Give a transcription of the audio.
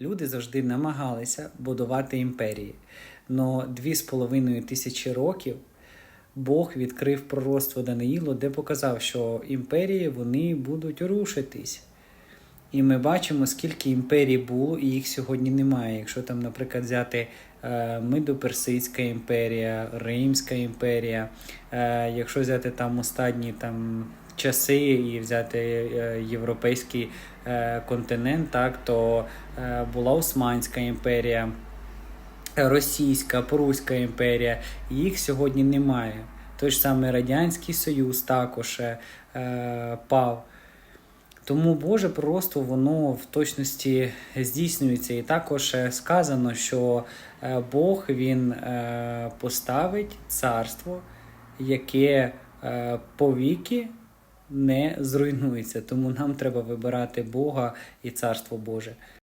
Люди завжди намагалися будувати імперії. Но дві з половиною тисячі років Бог відкрив пророцтво Даниїлу, де показав, що імперії вони будуть рушитись. І ми бачимо, скільки імперій було, і їх сьогодні немає. Якщо там, наприклад, взяти е, Мидоперсидська імперія, Римська імперія, е, якщо взяти там останні там часи і взяти е, європейський континент, так, то була Османська імперія, Російська, Пруська імперія, їх сьогодні немає. Той ж самий Радянський Союз також пав. Тому Боже пророцтво воно в точності здійснюється. І також е, сказано, що е, Бог він е, поставить царство, яке повіки не зруйнується. Тому нам треба вибирати Бога і Царство Боже.